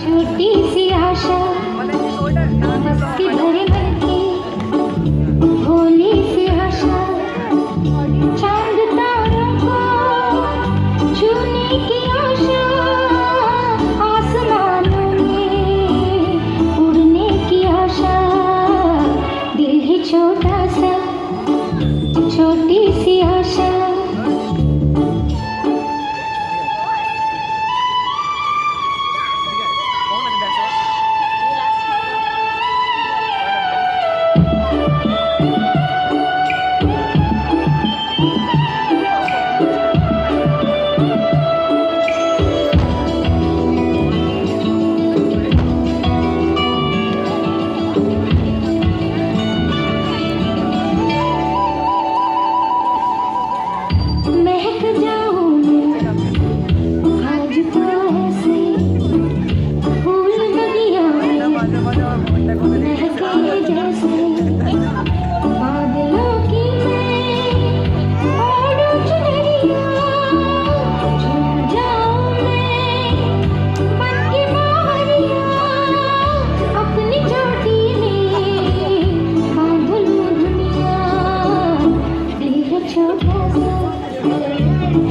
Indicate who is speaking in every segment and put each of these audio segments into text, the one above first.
Speaker 1: छोटी सी आशा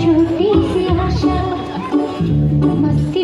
Speaker 1: ছুটেছি আশা মস্তি